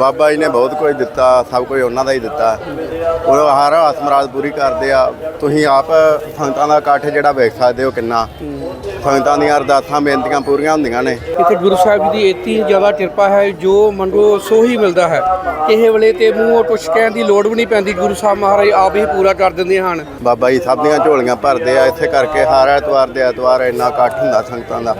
ਬਾਬਾ ਜੀ ਨੇ ਬਹੁਤ ਕੁਝ ਦਿੱਤਾ ਸਭ ਕੁਝ ਉਹਨਾਂ ਦਾ ਹੀ ਦਿੱਤਾ। ਉਹ ਹਰ ਹਾਸ ਮੁਰਾਦ ਪੂਰੀ ਕਰਦੇ ਆ। ਤੁਸੀਂ ਆਪ ਸੰਗਤਾਂ ਦਾ ਇਕੱਠ ਜਿਹੜਾ ਵੇਖ ਸਕਦੇ ਹੋ ਕਿੰਨਾ। ਸੰਗਤਾਂ ਦੀਆਂ ਅਰਦਾਸਾਂ ਬੇਨਤੀਆਂ ਪੂਰੀਆਂ ਹੁੰਦੀਆਂ ਨੇ। ਇੱਥੇ ਗੁਰੂ ਸਾਹਿਬ ਜੀ ਦੀ ਇਤੀ ਜ਼ਿਆਦਾ ਕਿਰਪਾ ਹੈ ਜੋ ਮੰਗੋ ਸੋ ਹੀ ਮਿਲਦਾ ਹੈ। ਕਿਸੇ ਵੇਲੇ ਤੇ ਮੂੰਹੋਂ ਕੁਛ ਕਹਿਣ ਦੀ ਲੋੜ ਵੀ ਨਹੀਂ ਪੈਂਦੀ ਗੁਰੂ ਸਾਹਿਬ ਮਹਾਰਾਜ ਆਪ ਹੀ ਪੂਰਾ ਕਰ ਦਿੰਦੇ ਹਨ। ਬਾਬਾ ਜੀ ਸਭ ਦੀਆਂ ਝੋਲੀਆਂ ਭਰਦੇ ਆ ਇੱਥੇ ਕਰਕੇ ਹਰ ਐਤਵਾਰ ਦੇ ਐਤਵਾਰ ਇੰਨਾ ਇਕੱਠ ਹੁੰਦਾ ਸੰਗਤਾਂ ਦਾ।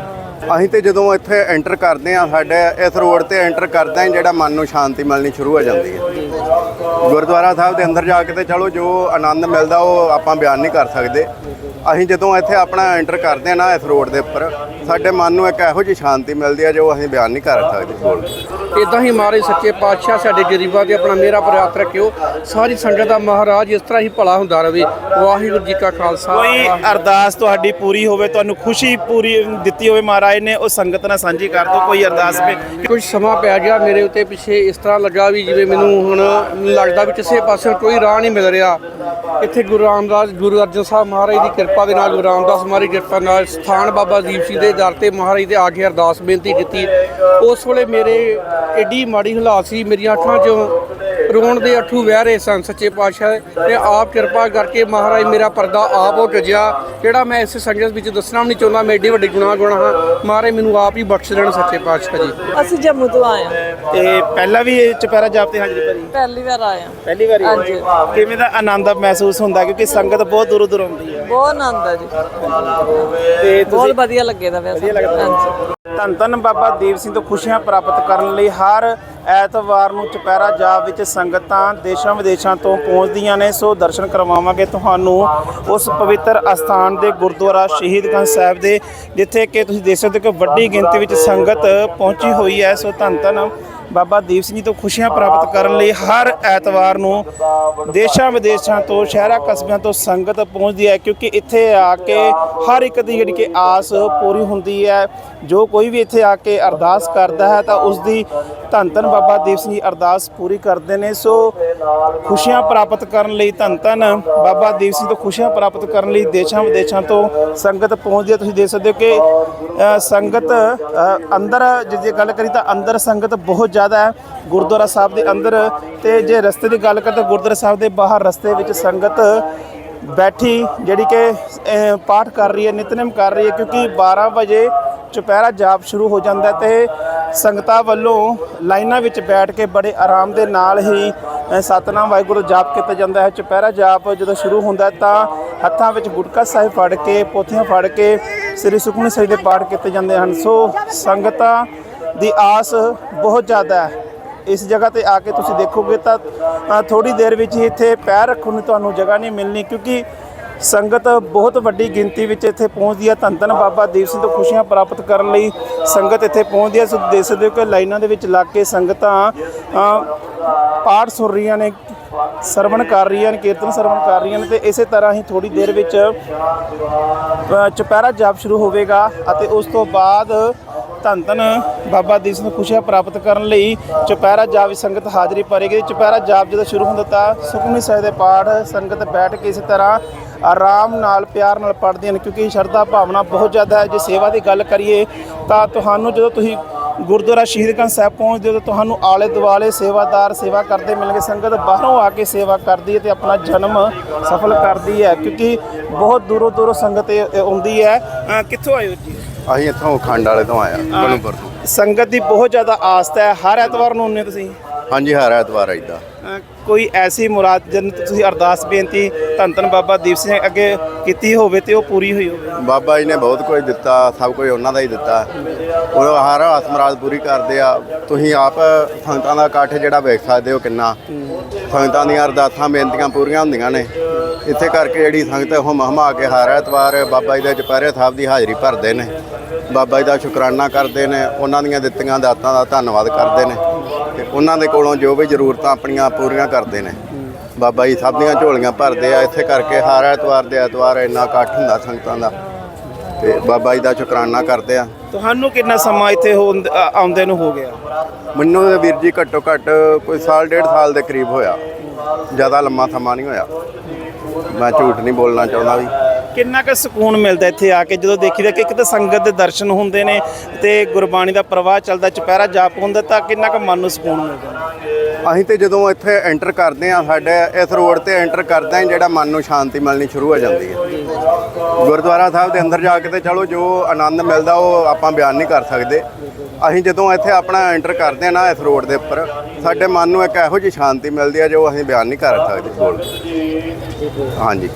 ਅਸੀਂ ਤੇ ਜਦੋਂ ਇੱਥੇ ਐਂਟਰ ਕਰਦੇ ਆ ਸਾਡੇ ਇਸ ਰੋਡ ਤੇ ਐਂਟਰ ਕਰਦੇ ਹੀ, ਜਿਹੜਾ ਮਨ ਨੂੰ ਸ਼ਾਂਤੀ ਮਿਲਣੀ ਸ਼ੁਰੂ ਹੋ ਜਾਂਦੀ ਹੈ। ਗੁਰਦੁਆਰਾ ਸਾਹਿਬ ਦੇ ਅੰਦਰ ਜਾ ਕੇ ਤੇ ਚਲੋ ਜੋ ਆਨੰਦ ਮਿਲਦਾ, ਉਹ ਆਪਾਂ ਬਿਆਨ ਨਹੀਂ ਕਰ ਸਕਦੇ। ਅਸੀਂ ਜਦੋਂ ਇੱਥੇ ਆਪਣਾ ਐਂਟਰ ਕਰਦੇ ਆ ਨਾ ਇਸ ਰੋਡ ਦੇ ਉੱਪਰ ਸਾਡੇ ਮਨ ਨੂੰ ਇੱਕ ਇਹੋ ਜਿਹੀ ਸ਼ਾਂਤੀ ਮਿਲਦੀ ਹੈ ਜੋ ਅਸੀਂ ਬਿਆਨ ਨਹੀਂ ਕਰ ਸਕਦੇ ਬੋਲ। ਇਦਾਂ ਹੀ ਮਹਾਰਾਜ ਸੱਚੇ ਪਾਤਸ਼ਾਹ ਸਾਡੇ ਗਰੀਬਾਂ ਤੇ ਆਪਣਾ ਮੇਰਾ ਪ੍ਰਾਪਤ ਰੱਖਿਓ। ਸਾਰੀ ਸੰਗਤ ਦਾ ਮਹਾਰਾਜ ਇਸ ਤਰ੍ਹਾਂ ਹੀ ਭਲਾ ਹੁੰਦਾ ਰਹੇ ਵਾਹਿਗੁਰੂ ਜੀ ਕਾ ਖਾਲਸਾ। ਕੋਈ ਅਰਦਾਸ ਤੁਹਾਡੀ ਪੂਰੀ ਹੋਵੇ ਤੁਹਾਨੂੰ ਖੁਸ਼ੀ ਪੂਰੀ ਦਿੱਤੀ ਹੋਵੇ ਮਹਾਰਾਜ ਨੇ ਉਹ ਸੰਗਤ ਨਾਲ ਸਾਂਝੀ ਕਰ ਦਿਓ ਕੋਈ ਅਰਦਾਸ ਵੀ ਕੁਝ ਸਮਾਂ ਪੈ ਗਿਆ ਮੇਰੇ ਉੱਤੇ ਪਿੱਛੇ ਇਸ ਤਰ੍ਹਾਂ ਲੱਗਾ ਵੀ ਜਿਵੇਂ ਮੈਨੂੰ ਹੁਣ ਲੱਗਦਾ ਵੀ ਕਿਸੇ ਪਾਸੇ ਕੋਈ ਰਾਹ ਨਹੀਂ ਮਿਲ ਰਿਹਾ। ਇੱਥੇ ਗੁਰੂ ਰਾਮਦਾਸ ਗੁਰੂ ਅਰਜਨ ਸਾਹਿਬ ਮਹਾਰਾਜ ਦੀ ਕਿਰਪਾ ਦੇ ਨਾਲ ਗੁਰੂ ਰਾਮਦਾਸ ਮਹਾਰਾਜ ਦੀ ਕਿਰਪਾ ਨਾਲ ਸਥਾਨ ਬਾਬਾ ਦੀਪ ਸਿੰਘ ਦੇ ਦਰ ਤੇ ਮਹਾਰਾਜ ਦੇ ਆ ਕੇ ਅਰਦਾਸ ਬੇਨਤੀ ਕੀਤੀ। ਉਸ ਵੇਲੇ ਮੇਰੇ ਐਡੀ ਮਾੜੀ ਹਾਲਾਤ ਸੀ, ਮੇਰੀਆਂ ਅੱਖਾਂ 'ਚੋਂ ਰੋਣ ਦੇ ਅੱਥੂ ਵਹਿ ਰਹੇ ਸਨ ਸੱਚੇ ਪਾਤਸ਼ਾਹ ਤੇ ਆਪ ਕਿਰਪਾ ਕਰਕੇ ਮਹਾਰਾਜ ਮੇਰਾ ਪਰਦਾ ਆਪ ਹੋ ਗਿਆ ਜਿਹੜਾ ਮੈਂ ਇਸ ਸੰਗਤ ਵਿੱਚ ਦੱਸਣਾ ਨਹੀਂ ਚਾਹੁੰਦਾ ਮੈਂ ਏਡੀ ਵੱਡੀ ਗੁਨਾਹ ਗੁਨਾਹ ਹਾਂ। ਮਹਾਰਾਜ ਮੈਨੂੰ ਆਪ ਹੀ ਬਖਸ਼ ਦੇਣ ਸੱਚੇ ਪਾਤਸ਼ਾਹ ਜੀ। ਅਸੀਂ ਜੰਮੂ ਤੋਂ ਆਏ ਹਾਂ। ਤੇ ਪਹਿਲਾਂ ਵੀ ਇਹ ਚੁਪਹਿਰਾ ਜਾਪ ਤੇ ਹਾਜ਼ਰੀ ਭਰੀ ਪਹਿਲੀ ਵਾਰ ਆਏ ਹਾਂ। ਪਹਿਲੀ ਵਾਰੀ ਹਾਂਜੀ। ਕਿਵੇਂ ਦਾ ਆਨੰਦ ਮਹਿਸੂਸ ਹੁੰਦਾ? ਕਿਉਂਕਿ ਸੰਗਤ ਬਹੁਤ ਦੂਰੋਂ ਦੂਰ ਆਉਂਦੀ ਹੈ। ਬਹੁਤ ਆਨੰਦ ਹੈ ਜੀ। ਤੇ ਬਹੁਤ ਵਧੀਆ ਲੱਗੇ ਦਾ ਵੈਸੇ ਹਾਂਜੀ। ਧੰਨ ਧੰਨ ਬਾਬਾ ਦੀਪ ਸਿੰਘ ਤੋਂ ਖੁਸ਼ੀਆਂ ਪ੍ਰਾਪਤ ਕਰਨ ਲਈ ਹਰ ਐਤਵਾਰ ਨੂੰ ਚੁਪਹਿਰਾ ਜਾਪ ਵਿੱਚ ਸੰਗਤਾਂ ਦੇਸ਼ਾਂ ਵਿਦੇਸ਼ਾਂ ਤੋਂ ਪਹੁੰਚਦੀਆਂ ਨੇ, ਸੋ ਦਰਸ਼ਨ ਕਰਵਾਵਾਂਗੇ ਤੁਹਾਨੂੰ ਉਸ ਪਵਿੱਤਰ ਅਸਥਾਨ ਦੇ ਗੁਰਦੁਆਰਾ ਸ਼ਹੀਦਗੰਜ ਸਾਹਿਬ ਦੇ, ਜਿੱਥੇ ਕਿ ਤੁਸੀਂ ਦੇਖ ਸਕਦੇ ਹੋ ਕਿ ਵੱਡੀ ਗਿਣਤੀ ਵਿੱਚ ਸੰਗਤ ਪਹੁੰਚੀ ਹੋਈ ਹੈ। ਸੋ ਧੰਨ ਧੰਨ ਬਾਬਾ ਦੀਪ ਸਿੰਘ ਜੀ ਤੋਂ ਖੁਸ਼ੀਆਂ ਪ੍ਰਾਪਤ ਕਰਨ ਲਈ ਹਰ ਐਤਵਾਰ ਨੂੰ ਦੇਸ਼ਾਂ ਵਿਦੇਸ਼ਾਂ ਤੋਂ, ਸ਼ਹਿਰਾਂ ਕਸਬਿਆਂ ਤੋਂ ਸੰਗਤ ਪਹੁੰਚਦੀ ਹੈ, ਕਿਉਂਕਿ ਇੱਥੇ ਆ ਕੇ ਹਰ ਇੱਕ ਦੀ ਜਿਹੜੀ ਕਿ ਆਸ ਪੂਰੀ ਹੁੰਦੀ ਹੈ। ਜੋ ਕੋਈ ਵੀ ਇੱਥੇ ਆ ਕੇ ਅਰਦਾਸ ਕਰਦਾ ਹੈ, ਤਾਂ ਉਸ ਦੀ ਧੰਨ ਧੰਨ ਬਾਬਾ ਦੀਪ ਸਿੰਘ ਜੀ ਅਰਦਾਸ ਪੂਰੀ ਕਰਦੇ ਨੇ। ਸੋ ਖੁਸ਼ੀਆਂ ਪ੍ਰਾਪਤ ਕਰਨ ਲਈ ਧੰਨ ਧੰਨ ਬਾਬਾ ਦੀਪ ਸਿੰਘ ਤੋਂ ਖੁਸ਼ੀਆਂ ਪ੍ਰਾਪਤ ਕਰਨ ਲਈ ਦੇਸ਼ਾਂ ਵਿਦੇਸ਼ਾਂ ਤੋਂ ਸੰਗਤ ਪਹੁੰਚਦੀ ਹੈ। ਤੁਸੀਂ ਦੇਖ ਸਕਦੇ ਹੋ ਕਿ ਸੰਗਤ ਅੰਦਰ ਜੇ ਜੇ ਗੱਲ ਕਰੀ ਤਾਂ ਅੰਦਰ ਸੰਗਤ ਬਹੁਤ ਜ਼ਿਆਦਾ ਹੈ ਗੁਰਦੁਆਰਾ ਸਾਹਿਬ ਦੇ ਅੰਦਰ ਤੇ ਜੇ ਰਸਤੇ ਦੀ ਗੱਲ ਕਰੀਏ ਤਾਂ ਗੁਰਦੁਆਰਾ ਸਾਹਿਬ ਦੇ ਬਾਹਰ ਰਸਤੇ ਵਿੱਚ ਸੰਗਤ ਬੈਠੀ ਜਿਹੜੀ ਕਿ ਪਾਠ ਕਰ ਰਹੀ ਹੈ, ਨਿਤਨੇਮ ਕਰ ਰਹੀ ਹੈ ਕਿਉਂਕਿ 12 ਵਜੇ ਚੁਪਹਿਰਾ ਜਾਪ ਸ਼ੁਰੂ ਹੋ ਜਾਂਦਾ ਹੈ ਤੇ ਸੰਗਤਾਂ ਵੱਲੋਂ ਲਾਈਨਾਂ ਵਿੱਚ ਬੈਠ ਕੇ ਬੜੇ ਆਰਾਮ ਦੇ ਨਾਲ ਹੀ ਸਤਨਾਮ ਵਾਹਿਗੁਰੂ ਜਾਪ ਕੀਤਾ ਜਾਂਦਾ ਹੈ। ਚੁਪਹਿਰਾ ਜਾਪ ਜਦੋਂ ਸ਼ੁਰੂ ਹੁੰਦਾ ਤਾਂ ਹੱਥਾਂ ਵਿੱਚ ਗੁਟਕਾ ਸਾਹਿਬ ਫੜ ਕੇ, ਪੋਥੀਆਂ ਫੜ ਕੇ ਸ੍ਰੀ ਸੁਖਮਨੀ ਸਾਹਿਬ ਦੇ ਪਾਠ ਕੀਤੇ ਜਾਂਦੇ ਹਨ। ਸੋ ਸੰਗਤਾਂ ਦੀ ਆਸ ਬਹੁਤ ਜ਼ਿਆਦਾ ਹੈ। ਇਸ ਜਗ੍ਹਾ ਤੇ ਆ ਕੇ ਤੁਸੀਂ ਦੇਖੋਗੇ ਤਾਂ ਥੋੜੀ ਦੇਰ ਵਿੱਚ ਹੀ ਇੱਥੇ ਪੈਰ ਰੱਖਣ ਨੂੰ ਤੁਹਾਨੂੰ ਜਗ੍ਹਾ ਨਹੀਂ ਮਿਲਣੀ ਕਿਉਂਕਿ ਸੰਗਤ ਬਹੁਤ ਵੱਡੀ ਗਿਣਤੀ ਵਿੱਚ ਇੱਥੇ ਪਹੁੰਚਦੀ ਹੈ। ਧੰਨ ਧੰਨ ਬਾਬਾ ਦੀਪ ਸਿੰਘ ਤੋਂ ਖੁਸ਼ੀਆਂ ਪ੍ਰਾਪਤ ਕਰਨ ਲਈ ਸੰਗਤ ਇੱਥੇ ਪਹੁੰਚਦੀ ਹੈ। ਸੋ ਦੇਖ ਸਕਦੇ ਹੋ ਕਿ ਲਾਈਨਾਂ ਦੇ ਵਿੱਚ ਲੱਗ ਕੇ ਸੰਗਤਾਂ ਪਾਠ ਸੁਣ ਰਹੀਆਂ ਨੇ, ਸਰਵਣ ਕਰ ਰਹੀਆਂ ਨੇ, ਕੀਰਤਨ ਸਰਵਣ ਕਰ ਰਹੀਆਂ ਨੇ ਤੇ ਇਸੇ ਤਰ੍ਹਾਂ ਹੀ ਥੋੜੀ ਦੇਰ ਵਿੱਚ ਚੁਪਹਿਰਾ ਜਾਪ ਸ਼ੁਰੂ ਹੋਵੇਗਾ ਅਤੇ ਉਸ ਤੋਂ ਬਾਅਦ ਧੰਨ ਧੰਨ ਬਾਬਾ ਦੀਪ ਸਿੰਘ ਨੂੰ ਖੁਸ਼ੀਆਂ ਪ੍ਰਾਪਤ ਕਰਨ ਲਈ ਚੁਪਹਿਰਾ ਜਾਪ ਵਿੱਚ ਸੰਗਤ ਹਾਜ਼ਰੀ ਭਰੇਗੀ ਚੁਪਹਿਰਾ ਜਾਪ ਜਦੋਂ ਸ਼ੁਰੂ ਹੁੰਦਾ ਤਾਂ ਸੁਖਮਨੀ ਸਾਹਿਬ ਦੇ ਪਾਠ ਸੰਗਤ ਬੈਠ ਕੇ ਇਸੇ ਤਰ੍ਹਾਂ ਆਰਾਮ ਨਾਲ, ਪਿਆਰ ਨਾਲ ਪੜ੍ਹਦੀਆਂ ਨੇ ਕਿਉਂਕਿ ਸ਼ਰਧਾ ਭਾਵਨਾ ਬਹੁਤ ਜ਼ਿਆਦਾ ਹੈ। ਜੇ ਸੇਵਾ ਦੀ ਗੱਲ ਕਰੀਏ ਤਾਂ ਤੁਹਾਨੂੰ ਜਦੋਂ ਤੁਸੀਂ ਗੁਰਦੁਆਰਾ ਸ਼ਹੀਦਗੰਜ ਸਾਹਿਬ ਪਹੁੰਚਦੇ ਹੋ ਤਾਂ ਤੁਹਾਨੂੰ ਆਲੇ ਦੁਆਲੇ ਸੇਵਾਦਾਰ ਸੇਵਾ ਕਰਦੇ ਮਿਲਣਗੇ। ਸੰਗਤ ਬਾਹਰੋਂ ਆ ਕੇ ਸੇਵਾ ਕਰਦੀ ਹੈ ਤੇ ਆਪਣਾ ਜਨਮ ਸਫਲ ਕਰਦੀ ਹੈ ਕਿਉਂਕਿ ਬਹੁਤ ਦੂਰੋਂ ਦੂਰੋਂ ਸੰਗਤ ਆਉਂਦੀ ਹੈ। ਕਿੱਥੋਂ ਆਏ ਜੀ? ਅਸੀਂ ਇੱਥੋਂ ਖੰਡ ਵਾਲੇ ਤੋਂ ਆਇਆ ਗਣੂਪੁਰ ਤੋਂ। ਸੰਗਤ ਦੀ ਬਹੁਤ ਜ਼ਿਆਦਾ ਆਸਥਾ ਹੈ। ਹਰ ਐਤਵਾਰ ਨੂੰ ਆਉਂਦੇ ਹੋ ਤੁਸੀਂ? ਹਾਂਜੀ ਹਰ ਐਤਵਾਰ ਆਈਦਾ। ਕੋਈ ਐਸੀ ਮੁਰਾਦ ਜਨ ਤੁਸੀਂ ਅਰਦਾਸ ਬੇਨਤੀ ਧੰਨ ਧੰਨ ਬਾਬਾ ਦੀਪ ਸਿੰਘ ਅੱਗੇ ਕੀਤੀ ਹੋਵੇ ਤੇ ਉਹ ਪੂਰੀ ਹੋਈ ਹੋਵੇ? ਬਾਬਾ ਜੀ ਨੇ ਬਹੁਤ ਕੁਝ ਦਿੱਤਾ ਸਭ ਕੁਝ ਉਹਨਾਂ ਦਾ ਹੀ ਦਿੱਤਾ। ਉਹ ਹਰ ਹਾਸ ਮੁਰਾਦ ਪੂਰੀ ਕਰਦੇ ਆ। ਤੁਸੀਂ ਆਪ ਸੰਗਤਾਂ ਦਾ ਇਕੱਠ ਜਿਹੜਾ ਵੇਖ ਸਕਦੇ ਹੋ ਕਿੰਨਾ। ਸੰਗਤਾਂ ਦੀਆਂ ਅਰਦਾਸਾਂ ਬੇਨਤੀਆਂ ਪੂਰੀਆਂ ਹੁੰਦੀਆਂ ਨੇ। ਇੱਥੇ ਕਰਕੇ ਜਿਹੜੀ ਸੰਗਤ ਉਹ ਮਹਮਾ ਕੇ ਹਰ ਐਤਵਾਰ ਬਾਬਾ ਜੀ ਦੇ ਚੁਪਹਿਰੇ ਸਾਹਿਬ ਦੀ ਹਾਜ਼ਰੀ ਭਰਦੇ ਨੇ। ਬਾਬਾ ਜੀ ਦਾ ਸ਼ੁਕਰਾਨਾ ਕਰਦੇ ਨੇ। ਉਹਨਾਂ ਦੀਆਂ ਦਿੱਤੀਆਂ ਦਾਤਾਂ ਦਾ ਧੰਨਵਾਦ ਕਰਦੇ ਨੇ। ਤੇ ਉਹਨਾਂ ਦੇ ਕੋਲੋਂ ਜੋ ਵੀ ਜ਼ਰੂਰਤਾਂ ਆਪਣੀਆਂ ਪੂਰੀਆਂ ਕਰਦੇ ਨੇ। ਬਾਬਾ ਜੀ ਸਭ ਦੀਆਂ ਝੋਲੀਆਂ ਭਰਦੇ ਆ। ਇੱਥੇ ਕਰਕੇ ਹਰ ਐਤਵਾਰ ਦੇ ਐਤਵਾਰ ਇੰਨਾ ਇਕੱਠ ਹੁੰਦਾ ਸੰਗਤਾਂ ਦਾ। ਤੇ ਬਾਬਾ ਜੀ ਦਾ ਸ਼ੁਕਰਾਨਾ ਕਰਦੇ ਆ। ਤੁਹਾਨੂੰ ਕਿੰਨਾ ਸਮਾਂ ਇੱਥੇ ਆ- ਆਉਂਦੇ ਨੂੰ ਹੋ ਗਿਆ? ਮੈਨੂੰ ਤਾਂ ਵੀਰ ਜੀ ਘੱਟੋ ਘੱਟ ਕੋਈ ਸਾਲ ਡੇਢ ਸਾਲ ਦੇ ਕਰੀਬ ਹੋਇਆ। ਜ਼ਿਆਦਾ ਲੰਮਾ ਸਮਾਂ ਨਹੀਂ ਹੋਇਆ। ਮੈਂ ਝੂਠ ਨਹੀਂ ਬੋਲਣਾ ਚਾਹੁੰਦਾ ਵੀ। ਕਿੰਨਾ ਕੁ ਸਕੂਨ ਮਿਲਦਾ ਇੱਥੇ ਆ ਕੇ? ਜਦੋਂ ਦੇਖੀਦਾ ਕਿ ਇੱਕ ਤਾਂ ਸੰਗਤ ਦੇ ਦਰਸ਼ਨ ਹੁੰਦੇ ਨੇ ਤੇ ਗੁਰਬਾਣੀ ਦਾ ਪ੍ਰਵਾਹ ਚੱਲਦਾ ਚੁਪਹਿਰਾ ਜਾਪ ਹੁੰਦਾ ਤਾਂ ਕਿੰਨਾ ਕੁ ਮਨ ਨੂੰ ਸਕੂਨ ਮਿਲਦਾ? ਅਸੀਂ ਤੇ ਜਦੋਂ ਇੱਥੇ ਐਂਟਰ ਕਰਦੇ ਆ ਸਾਡੇ ਇਸ ਰੋਡ ਤੇ ਐਂਟਰ ਕਰਦੇ ਆ ਜਿਹੜਾ ਮਨ ਨੂੰ ਸ਼ਾਂਤੀ ਮਿਲਣੀ ਸ਼ੁਰੂ ਹੋ ਜਾਂਦੀ ਹੈ। ਗੁਰਦੁਆਰਾ ਸਾਹਿਬ ਦੇ ਅੰਦਰ ਜਾ ਕੇ ਤੇ ਚਲੋ ਜੋ ਆਨੰਦ ਮਿਲਦਾ ਉਹ ਆਪਾਂ ਬਿਆਨ ਨਹੀਂ ਕਰ ਸਕਦੇ। ਅਸੀਂ ਜਦੋਂ ਇੱਥੇ ਆਪਣਾ ਐਂਟਰ ਕਰਦੇ ਆ ਨਾ ਇਸ ਰੋਡ ਦੇ ਉੱਪਰ ਸਾਡੇ ਮਨ ਨੂੰ ਇੱਕ ਇਹੋ ਜਿਹੀ ਸ਼ਾਂਤੀ ਮਿਲਦੀ ਹੈ ਜੋ ਅਸੀਂ ਬਿਆਨ ਨਹੀਂ ਕਰ ਸਕਦੇ। ਹਾਂਜੀ।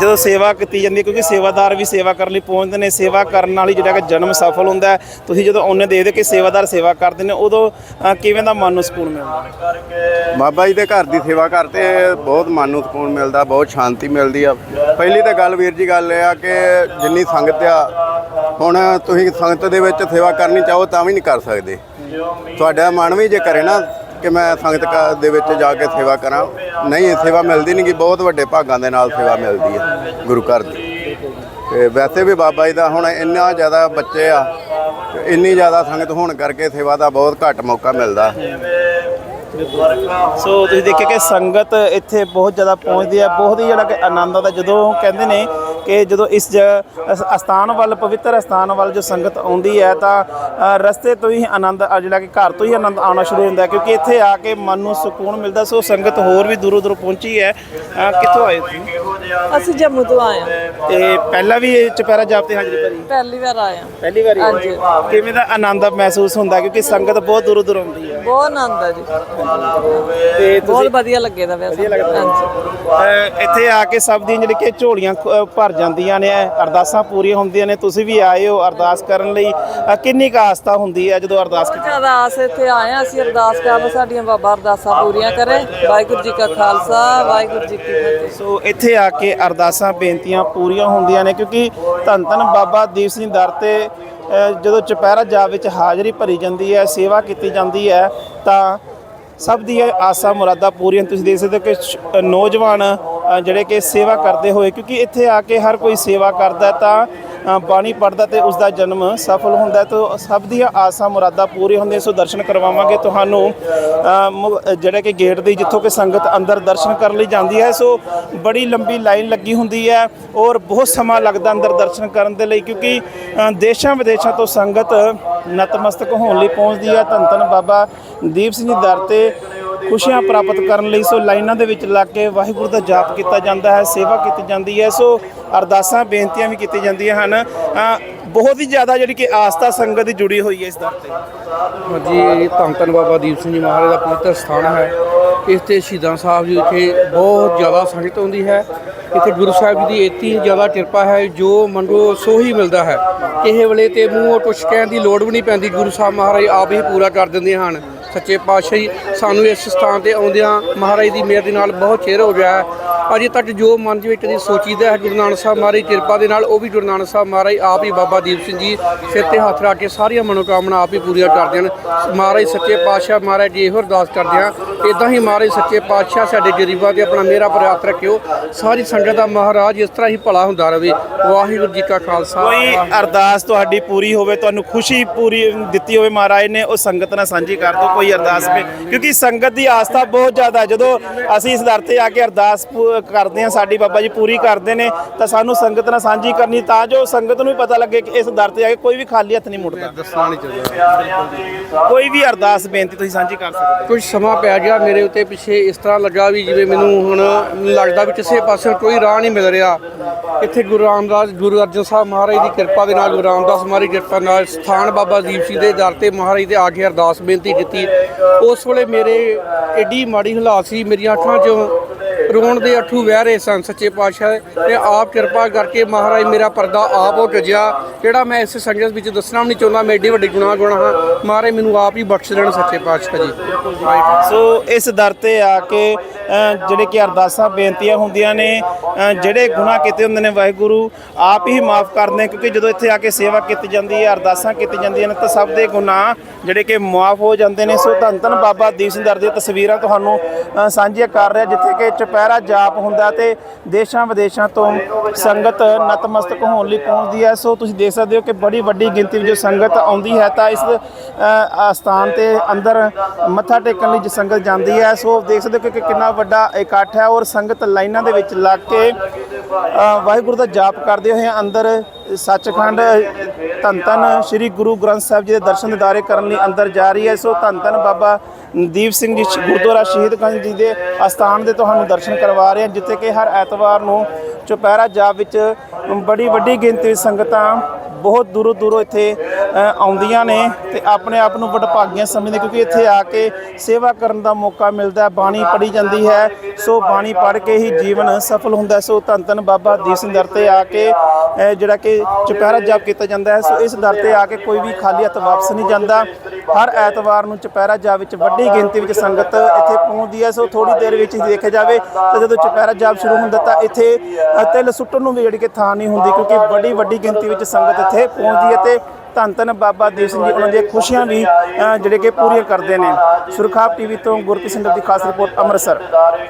ਜਦੋਂ ਸੇਵਾ ਕੀਤੀ ਜਾਂਦੀ ਹੈ ਕਿਉਂਕਿ ਸੇਵਾਦਾਰ ਵੀ ਸੇਵਾ ਕਰਨ ਲਈ ਪਹੁੰਚਦੇ ਨੇ ਸੇਵਾ ਕਰਨ ਹੀ ਜਿਹੜਾ ਕਿ ਜਨਮ ਸਫਲ ਹੁੰਦਾ ਹੈ। ਤੁਸੀਂ ਜਦੋਂ ਉਹਨੇ ਦੇਖਦੇ ਕਿ ਸੇਵਾਦਾਰ ਸੇਵਾ ਕਰਦੇ ਨੇ ਉਦੋਂ ਅ, ਕਿਵੇਂ ਦਾ ਮਨ ਨੂੰ ਸਕੂਨ ਮਿਲਦਾ? ਬਾਬਾ ਜੀ ਦੇ ਘਰ ਦੀ ਸੇਵਾ ਕਰਤੇ ਬਹੁਤ ਮਨ ਨੂੰ ਸਕੂਨ ਮਿਲਦਾ ਬਹੁਤ ਸ਼ਾਂਤੀ ਮਿਲਦੀ ਆ। ਪਹਿਲੀ ਤਾਂ ਗੱਲ ਵੀਰ ਜੀ ਗੱਲ ਇਹ ਆ ਕਿ ਜਿੰਨੀ ਸੰਗਤ ਆ ਹੁਣ ਤੁਸੀਂ ਸੰਗਤ ਦੇ ਵਿੱਚ ਸੇਵਾ ਕਰਨੀ ਚਾਹੋ ਤਾਂ ਵੀ ਨਹੀਂ ਕਰ ਸਕਦੇ। ਤੁਹਾਡਾ ਮਨ ਵੀ ਜੇ ਕਰੇ ਨਾ ਕਿ ਮੈਂ ਸੰਗਤ ਕਾ- ਦੇ ਵਿੱਚ ਜਾ ਕੇ ਸੇਵਾ ਕਰਾਂ। ਨਹੀਂ ਸੇਵਾ ਮਿਲਦੀ ਨਹੀਂ ਕਿ ਬਹੁਤ ਵੱਡੇ ਭਾਗਾਂ ਦੇ ਨਾਲ ਸੇਵਾ ਮਿਲਦੀ ਹੈ ਗੁਰੂ ਘਰ ਦੀ। ਤੇ ਵੈਸੇ ਵੀ ਬਾਬਾ ਜੀ ਦਾ ਹੁਣ ਇੰਨਾ ਜ਼ਿਆਦਾ ਬੱਚੇ ਆ ਇੰਨੀ ਜ਼ਿਆਦਾ ਸੰਗਤ ਹੋਣ ਕਰਕੇ ਸੇਵਾ ਦਾ ਬਹੁਤ ਘੱਟ ਮੌਕਾ ਮਿਲਦਾ। ਸੋ ਤੁਸੀਂ ਦੇਖਿਆ ਕਿ ਸੰਗਤ ਇੱਥੇ ਬਹੁਤ ਜ਼ਿਆਦਾ ਪਹੁੰਚਦੀ ਹੈ, ਬਹੁਤ ਹੀ ਜਿਹੜਾ ਕਿ ਆਨੰਦ ਆਉਂਦਾ ਜਦੋਂ ਕਹਿੰਦੇ ਨੇ ਕਿ ਜਦੋਂ ਇਸ ਜ- ਅਸਥਾਨ ਵੱਲ, ਪਵਿੱਤਰ ਅਸਥਾਨ ਵੱਲ ਜੋ ਸੰਗਤ ਆਉਂਦੀ ਹੈ, ਤਾਂ ਰਸਤੇ ਤੋਂ ਹੀ ਆਨੰਦ ਜਿਹੜਾ ਕਿ ਘਰ ਤੋਂ ਹੀ ਆਨੰਦ ਆਉਣਾ ਸ਼ੁਰੂ ਹੁੰਦਾ ਕਿਉਂਕਿ ਇੱਥੇ ਆ ਕੇ ਮਨ ਨੂੰ ਸਕੂਨ ਮਿਲਦਾ ਸੋ ਸੰਗਤ ਹੋਰ ਵੀ ਦੂਰੋਂ ਦੂਰੋਂ ਪਹੁੰਚੀ ਹੈ। ਕਿੱਥੋਂ ਆਏ ਤੁਸੀਂ? ਅਸੀਂ ਜੰਮੂ ਤੋਂ ਆਏ ਹਾਂ। ਤੇ ਪਹਿਲਾਂ ਵੀ ਇਹ ਚੁਪਹਿਰਾ ਜਾਪ ਤੇ ਹਾਜ਼ਰੀ ਭਰੀ ਪਹਿਲੀ ਵਾਰ ਆਏ ਹਾਂ। ਪਹਿਲੀ ਵਾਰੀ? ਹਾਂਜੀ। ਕਿਵੇਂ ਦਾ ਆਨੰਦ ਮਹਿਸੂਸ ਹੁੰਦਾ? ਕਿਉਂਕਿ ਸੰਗਤ ਬਹੁਤ ਦੂਰੋਂ ਦੂਰੋਂ ਆਉਂਦੀ ਹੈ ਬਹੁਤ ਆਨੰਦ ਹੈ ਜੀ। ਤੇ ਬਹੁਤ ਵਧੀਆ ਲੱਗੇ ਦਾ ਵੈਸੇ। ਹਾਂਜੀ। ਅ, ਇੱਥੇ ਆ ਕੇ ਸਭ ਦੀਆਂ ਜਿਹੜੀ ਕਿ ਝੋਲੀਆਂ ਖ- ਭਰ ਜਾਂਦੀਆਂ ਨੇ ਅਰਦਾਸਾਂ ਪੂਰੀਆਂ ਹੁੰਦੀਆਂ ਨੇ। ਤੁਸੀਂ ਵੀ ਆਏ ਹੋ ਅਰਦਾਸ ਕਰਨ ਲਈ। ਕਿੰਨੀ ਕੁ ਆਸਥਾ ਹੁੰਦੀ ਹੈ ਜਦੋਂ ਅਰਦਾਸ ਬਹੁਤ ਜ਼ਿਆਦਾ ਆਸ ਇੱਥੇ ਆਏ ਹਾਂ। ਅਸੀਂ ਅਰਦਾਸ ਕਰਨ ਸਾਡੀਆਂ ਬਾਬਾ ਅਰਦਾਸਾਂ ਪੂਰੀਆਂ ਕਰੇ। ਵਾਹਿਗੁਰੂ ਜੀ ਕਾ ਖਾਲਸਾ ਵਾਹਿਗੁਰੂ ਜੀ ਕੀ ਫਤਿਹ। ਸੋ ਇੱਥੇ ਆ ਕੇ ਅਰਦਾਸਾਂ, ਬੇਨਤੀਆਂ ਪੂਰੀਆਂ ਹੁੰਦੀਆਂ ਨੇ ਕਿਉਂਕਿ ਧੰਨ ਧੰਨ ਬਾਬਾ ਦੀਪ ਸਿੰਘ ਦਰ ਤੇ ਜਦੋਂ ਚੁਪਹਿਰਾ ਜਾ ਵਿੱਚ ਹਾਜ਼ਰੀ ਭਰੀ ਜਾਂਦੀ ਹੈ, ਸੇਵਾ ਕੀਤੀ ਜਾਂਦੀ ਹੈ, ਤਾਂ ਸਭ ਦੀਆਂ ਆਸਾਂ ਮੁਰਾਦਾਂ ਪੂਰੀਆਂ ਤੁਸੀਂ ਦੇਖ ਸਕਦੇ ਹੋ ਕਿ ਸ਼- ਨੌਜਵਾਨ ਜਿਹੜੇ ਕਿ ਸੇਵਾ ਕਰਦੇ ਹੋਏ ਕਿਉਂਕਿ ਇੱਥੇ ਆ ਕੇ ਹਰ ਕੋਈ ਸੇਵਾ ਕਰਦਾ ਤਾਂ ਬਾਣੀ ਪੜਦਾ ਤੇ ਉਸ ਦਾ ਜਨਮ ਸਫਲ ਹੁੰਦਾ ਹੈ। ਤਾਂ ਸਭ ਦੀਆਂ ਆਸਾਂ ਮੁਰਾਦਾਂ ਪੂਰੀਆਂ ਹੁੰਦੀਆਂ ਸੋ ਦਰਸ਼ਨ ਕਰਵਾਵਾਂਗੇ ਤੁਹਾਨੂੰ। ਅ, ਜਿਹੜੇ ਕਿ ਗੇਟ ਦੀ ਜਿੱਥੋਂ ਕਿ ਸੰਗਤ ਅੰਦਰ ਦਰਸ਼ਨ ਕਰਨ ਲਈ ਜਾਂਦੀ ਹੈ ਸੋ ਬੜੀ ਲੰਬੀ ਲਾਈਨ ਲੱਗੀ ਹੁੰਦੀ ਹੈ ਔਰ ਬਹੁਤ ਸਮਾਂ ਲੱਗਦਾ ਅੰਦਰ ਦਰਸ਼ਨ ਕਰਨ ਦੇ ਲਈ ਕਿਉਂਕਿ ਦੇਸ਼ਾਂ ਵਿਦੇਸ਼ਾਂ ਤੋਂ ਸੰਗਤ ਨਤਮਸਤਕ ਹੋਣ ਲਈ ਪਹੁੰਚਦੀ ਹੈ। ਧੰਨ ਧੰਨ ਬਾਬਾ ਦੀਪ ਸਿੰਘ ਜੀ ਦਰ ਤੇ ਖੁਸ਼ੀਆਂ ਪ੍ਰਾਪਤ ਕਰਨ ਲਈ ਸੋ ਲਾਈਨਾਂ ਦੇ ਵਿੱਚ ਲੱਗ ਕੇ ਵਾਹਿਗੁਰੂ ਦਾ ਜਾਪ ਕੀਤਾ ਜਾਂਦਾ ਹੈ, ਸੇਵਾ ਕੀਤੀ ਜਾਂਦੀ ਹੈ, ਸੋ ਅਰਦਾਸਾਂ, ਬੇਨਤੀਆਂ ਵੀ ਕੀਤੀਆਂ ਜਾਂਦੀਆਂ ਹਨ। ਬਹੁਤ ਹੀ ਜ਼ਿਆਦਾ ਜਿਹੜੀ ਕਿ ਆਸਥਾ ਸੰਗਤ ਦੀ ਜੁੜੀ ਹੋਈ ਹੈ ਇਸ ਦਰ ਤੇ। ਹਾਂਜੀ, ਇਹ ਧੰਨ ਧੰਨ ਬਾਬਾ ਦੀਪ ਸਿੰਘ ਜੀ ਮਹਾਰਾਜ ਦਾ ਪਵਿੱਤਰ ਸਥਾਨ ਹੈ। ਇਸ ਤੇ ਸ਼ਹੀਦਾਂ ਸਾਹਿਬ ਜੀ ਵਿਖੇ ਬਹੁਤ ਜ਼ਿਆਦਾ ਸੰਗਤ ਆਉਂਦੀ ਹੈ। ਇੱਥੇ ਗੁਰੂ ਸਾਹਿਬ ਜੀ ਦੀ ਇਤੀ ਜ਼ਿਆਦਾ ਕਿਰਪਾ ਹੈ, ਜੋ ਮੰਗੋ ਸੋ ਹੀ ਮਿਲਦਾ ਹੈ। ਕਿਸੇ ਵੇਲੇ ਤੇ ਮੂੰਹ ਕੁਛ ਕਹਿਣ ਦੀ ਲੋੜ ਵੀ ਨਹੀਂ ਪੈਂਦੀ, ਗੁਰੂ ਸਾਹਿਬ ਮਹਾਰਾਜ ਆਪ ਹੀ ਪੂਰਾ ਕਰ ਦਿੰਦੇ ਹਨ। ਸੱਚੇ ਪਾਤਸ਼ਾਹ ਜੀ, ਸਾਨੂੰ ਇਸ ਸਥਾਨ ਤੇ ਆਉਂਦਿਆਂ ਮਹਾਰਾਜ ਦੀ ਮਿਹਰ ਦੇ ਨਾਲ ਬਹੁਤ ਚਿਰ ਹੋ ਗਿਆ। ਹੈ ਅਜੇ ਤੱਕ ਜੋ ਮਨ ਦੇ ਵਿੱਚ ਦੀ ਸੋਚੀਦਾ ਹੈ, ਗੁਰੂ ਨਾਨਕ ਸਾਹਿਬ ਮਹਾਰਾਜ ਕਿਰਪਾ ਦੇ ਨਾਲ, ਉਹ ਵੀ ਗੁਰੂ ਨਾਨਕ ਸਾਹਿਬ ਮਹਾਰਾਜ ਆਪ ਹੀ ਬਾਬਾ ਦੀਪ ਸਿੰਘ ਜੀ ਸਿਰ ਤੇ ਹੱਥ ਰੱਖ ਕੇ ਸਾਰੀਆਂ ਮਨੋਕਾਮਨਾ ਆਪ ਹੀ ਪੂਰੀਆਂ ਕਰਦੇ ਹਨ। ਮਹਾਰਾਜ ਸੱਚੇ ਪਾਤਸ਼ਾਹ ਮਹਾਰਾਜ ਜੀ ਇਹੋ ਅਰਦਾਸ ਕਰਦੇ ਹਾਂ ਇਦਾਂ ਹੀ ਮਹਾਰਾਜ ਸੱਚੇ ਪਾਤਸ਼ਾਹ ਸਾਡੇ ਗਰੀਬਾਂ ਤੇ ਆਪਣਾ ਮੇਰਾ ਪ੍ਰਾਪਤ ਰੱਖਿਓ। ਸਾਰੀ ਸੰਗਤ ਦਾ ਮਹਾਰਾਜ ਇਸ ਤਰ੍ਹਾਂ ਹੀ ਭਲਾ ਹੁੰਦਾ ਰਹੇ ਵਾਹਿਗੁਰੂ ਜੀ ਕਾ ਖਾਲਸਾ। ਕੋਈ ਅਰਦਾਸ ਤੁਹਾਡੀ ਪੂਰੀ ਹੋਵੇ ਤੁਹਾਨੂੰ ਖੁਸ਼ੀ ਪੂਰੀ ਦਿੱਤੀ ਹੋਵੇ ਮਹਾਰਾਜ ਨੇ ਉਹ ਸੰਗਤ ਨਾਲ ਸਾਂਝੀ ਕਰ ਦਿਓ ਕੋਈ ਅਰਦਾਸ ਵੀ। ਕਿਉਂਕਿ ਸੰਗਤ ਦੀ ਆਸਥਾ ਬਹੁਤ ਜ਼ਿਆਦਾ। ਜਦੋਂ ਅਸੀਂ ਇਸ ਦਰ ਤੇ ਆ ਕੇ ਅਰਦਾਸ ਕਰਦੇ ਹਾਂ ਸਾਡੀ ਬਾਬਾ ਜੀ ਪੂਰੀ ਕਰਦੇ ਨੇ ਤਾਂ ਸਾਨੂੰ ਸੰਗਤ ਨਾਲ ਸਾਂਝੀ ਕਰਨੀ ਤਾਂ ਜੋ ਸੰਗਤ ਨੂੰ ਵੀ ਪਤਾ ਲੱਗੇ ਕਿ ਇਸ ਦਰ ਤੇ ਆ ਕੇ ਕੋਈ ਵੀ ਖਾਲੀ ਹੱਥ ਨਹੀਂ ਮੁੜਦਾ। ਦੱਸਣਾ ਨਹੀਂ ਚਾਹੁੰਦਾ। ਕੋਈ ਵੀ ਅਰਦਾਸ ਬੇਨਤੀ ਤੁਸੀਂ ਸਾਂਝੀ ਕਰ ਸਕਦੇ ਹੋ। ਕੁਝ ਸਮਾਂ ਪੈ ਗਿਆ ਮੇਰੇ ਉੱਤੇ ਪਿੱਛੇ ਇਸ ਤਰ੍ਹਾਂ ਲੱਗਾ ਵੀ ਜਿਵੇਂ ਮੈਨੂੰ ਹੁਣ ਲੱਗਦਾ ਵੀ ਕਿਸੇ ਪਾਸੇ ਕੋਈ ਰਾਹ ਨਹੀਂ ਮਿਲ ਰਿਹਾ। ਇੱਥੇ ਗੁਰੂ ਰਾਮਦਾਸ, ਗੁਰੂ ਅਰਜਨ ਸਾਹਿਬ ਮਹਾਰਾਜ ਦੀ ਕਿਰਪਾ ਦੇ ਨਾਲ, ਗੁਰੂ ਰਾਮਦਾਸ ਮਹਾਰਾਜ ਦੀ ਕਿਰਪਾ ਨਾਲ ਸਥਾਨ ਬਾਬਾ ਦੀਪ ਸਿੰਘ ਦੇ ਦਰ ਤੇ ਮਹਾਰਾਜ ਦੇ ਆ ਕੇ ਅਰਦਾਸ ਬੇਨਤੀ ਕੀਤੀ। ਉਸ ਵੇਲੇ ਮੇਰੇ ਐਡੀ ਮਾੜੀ ਹਾਲਾਤ ਸੀ, ਮੇਰੀਆਂ ਅੱਖਾਂ 'ਚੋਂ ਰੋਣ ਦੇ ਅੱਠੂ ਵਹਿ ਰਹੇ ਸਨ ਸੱਚੇ ਪਾਤਸ਼ਾਹ ਤੇ ਆਪ ਕਿਰਪਾ ਕਰਕੇ ਮਹਾਰਾਜ ਮੇਰਾ ਪਰਦਾ ਆਪ ਹੋ ਗਜਿਆ। ਜਿਹੜਾ ਮੈਂ ਇਸ ਸੰਗਤ ਵਿੱਚ ਦੱਸਣਾ ਵੀ ਨਹੀਂ ਚਾਹੁੰਦਾ, ਮੈਂ ਏਡੀ ਵੱਡੀ ਗੁਨਾਹ ਗੁਣਾ ਹਾਂ। ਮਹਾਰਾਜ ਮੈਨੂੰ ਆਪ ਹੀ ਬਖਸ਼ ਦੇਣ ਸੱਚੇ ਪਾਤਸ਼ਾਹ ਜੀ। ਸੋ ਇਸ ਦਰ ਤੇ ਆ ਕੇ ਜਿਹੜੇ ਕਿ ਅਰਦਾਸਾਂ ਬੇਨਤੀਆਂ ਹੁੰਦੀਆਂ ਨੇ ਜਿਹੜੇ ਗੁਨਾਹ ਕੀਤੇ ਹੁੰਦੇ ਨੇ ਵਾਹਿਗੁਰੂ ਆਪ ਹੀ ਮਾਫ ਕਰਦੇ ਕਿਉਂਕਿ ਜਦੋਂ ਇੱਥੇ ਆ ਕੇ ਸੇਵਾ ਕੀਤੀ ਜਾਂਦੀ ਹੈ ਅਰਦਾਸਾਂ ਕੀਤੀ ਜਾਂਦੀਆਂ ਨੇ ਤਾਂ ਸਭ ਦੇ ਗੁਨਾਹ ਜਿਹੜੇ ਕਿ ਮਾਫ ਹੋ ਜਾਂਦੇ ਨੇ। ਸੋ ਧੰਨ ਧੰਨ ਬਾਬਾ ਦੀਪ ਸਿੰਘ ਦਰ ਦੀਆਂ ਤਸਵੀਰਾਂ ਤੁਹਾਨੂੰ ਸਾਂਝੀਆਂ ਕਰ ਰਿਹਾ ਜਿੱਥੇ ਕਿ ਚੁਪਹਿਰਾ ਜਾਪ ਹੁੰਦਾ ਤੇ ਦੇਸ਼ਾਂ ਵਿਦੇਸ਼ਾਂ ਤੋਂ ਸੰਗਤ ਨਤਮਸਤਕ ਹੋਣ ਲਈ ਪਹੁੰਚਦੀ ਹੈ। ਸੋ ਤੁਸੀਂ ਦੇਖ ਸਕਦੇ ਹੋ ਕਿ ਬੜੀ ਵੱਡੀ ਗਿਣਤੀ ਵਿੱਚ ਸੰਗਤ ਆਉਂਦੀ ਹੈ ਤਾਂ ਇਸ ਅ, ਅਸਥਾਨ ਤੇ ਅੰਦਰ ਮੱਥਾ ਟੇਕਣ ਲਈ ਜੋ ਸੰਗਤ ਜਾਂਦੀ ਹੈ। ਸੋ ਦੇਖ ਸਕਦੇ ਹੋ ਕਿ ਕਿੰਨਾ ਵੱਡਾ ਇਕੱਠ ਹੈ ਔਰ ਸੰਗਤ ਲਾਈਨਾਂ ਦੇ ਵਿੱਚ ਲੱਗ ਕੇ ਵਾਹਿਗੁਰੂ ਦਾ ਜਾਪ ਕਰਦੇ ਹੋਏ ਅੰਦਰ ਸੱਚਖੰਡ ਧੰਨ ਧੰਨ ਸ੍ਰੀ ਗੁਰੂ ਗ੍ਰੰਥ ਸਾਹਿਬ ਜੀ ਦੇ ਦਰਸ਼ਨ ਦਿਦਾਰੇ ਕਰਨ ਲਈ ਅੰਦਰ ਜਾ ਰਹੀ ਹੈ। ਸੋ ਧੰਨ ਧੰਨ ਬਾਬਾ ਦੀਪ ਸਿੰਘ ਜੀ ਗੁਰਦੁਆਰਾ ਸ਼ਹੀਦਗੰਜ ਜੀ ਦੇ ਅਸਥਾਨ ਦੇ ਤੁਹਾਨੂੰ ਦਰਸ਼ਨ ਕਰਵਾ ਰਹੇ ਹਾਂ, ਜਿੱਥੇ ਕਿ ਹਰ ਐਤਵਾਰ ਨੂੰ ਚੁਪਹਿਰਾ ਜਾਪ ਵਿੱਚ ਬੜੀ ਵੱਡੀ ਗਿਣਤੀ ਵਿੱਚ ਸੰਗਤਾਂ ਬਹੁਤ ਦੂਰੋਂ ਦੂਰੋਂ ਇੱਥੇ ਆਉਂਦੀਆਂ ਨੇ ਤੇ ਆਪਣੇ ਆਪ ਨੂੰ ਵਡਭਾਗੀਆਂ ਸਮਝਦੇ ਕਿਉਂਕਿ ਇੱਥੇ ਆ ਕੇ ਸੇਵਾ ਕਰਨ ਦਾ ਮੌਕਾ ਮਿਲਦਾ ਹੈ, ਬਾਣੀ ਪੜ੍ਹੀ ਜਾਂਦੀ ਹੈ, ਸੋ ਬਾਣੀ ਪੜ੍ਹ ਕੇ ਹੀ ਜੀਵਨ ਸਫਲ ਹੁੰਦਾ ਸੋ ਧੰਨ ਧੰਨ ਬਾਬਾ ਦੀਪ ਸਿੰਘ ਦਰ ਤੇ ਆ ਕੇ ਜਿਹੜਾ ਕਿ ਚੁਪਹਿਰਾ ਜਾਪ ਕੀਤਾ ਜਾਂਦਾ ਹੈ, ਸੋ ਇਸ ਦਰ ਤੇ ਆ ਕੇ ਕੋਈ ਵੀ ਖਾਲੀ ਹੱਥ ਵਾਪਸ ਨਹੀਂ ਜਾਂਦਾ। ਹਰ ਐਤਵਾਰ ਨੂੰ ਚੁਪਹਿਰਾ ਜਾਪ ਵਿੱਚ ਵੱਡੀ ਗਿਣਤੀ ਵਿੱਚ ਸੰਗਤ ਇੱਥੇ ਪਹੁੰਚਦੀ ਹੈ। ਸੋ ਥੋੜੀ ਦੇਰ ਵਿੱਚ ਦੇਖਿਆ ਜਾਵੇ ਤਾਂ ਜਦੋਂ ਚੁਪਹਿਰਾ ਜਾਪ ਸ਼ੁਰੂ ਹੁੰਦਾ ਤਾਂ ਇੱਥੇ ਤਿਲ ਸੁੱਟਣ ਨੂੰ ਵੀ ਜਿਹੜੀ ਕਿ ਥਾਂ ਨਹੀਂ ਹੁੰਦੀ ਕਿਉਂਕਿ ਬੜੀ ਵੱਡੀ ਗਿਣਤੀ ਵਿੱਚ ਸੰਗਤ ਇੱਥੇ ਪਹੁੰਚਦੀ ਹੈ ਤੇ ਧੰਨ ਧੰਨ ਬਾਬਾ ਦੀਪ ਸਿੰਘ ਜੀ, ਉਹਨਾਂ ਦੀਆਂ ਖੁਸ਼ੀਆਂ ਵੀ ਜਿਹੜੇ ਕਿ ਪੂਰੀਆਂ ਕਰਦੇ ਨੇ। ਸੁਰਖਾਬ ਟੀਵੀ ਤੋਂ ਗੁਰਪ੍ਰੀਤ ਸਿੰਘ ਦੀ ਖਾਸ ਰਿਪੋਰਟ ਅੰਮ੍ਰਿਤਸਰ।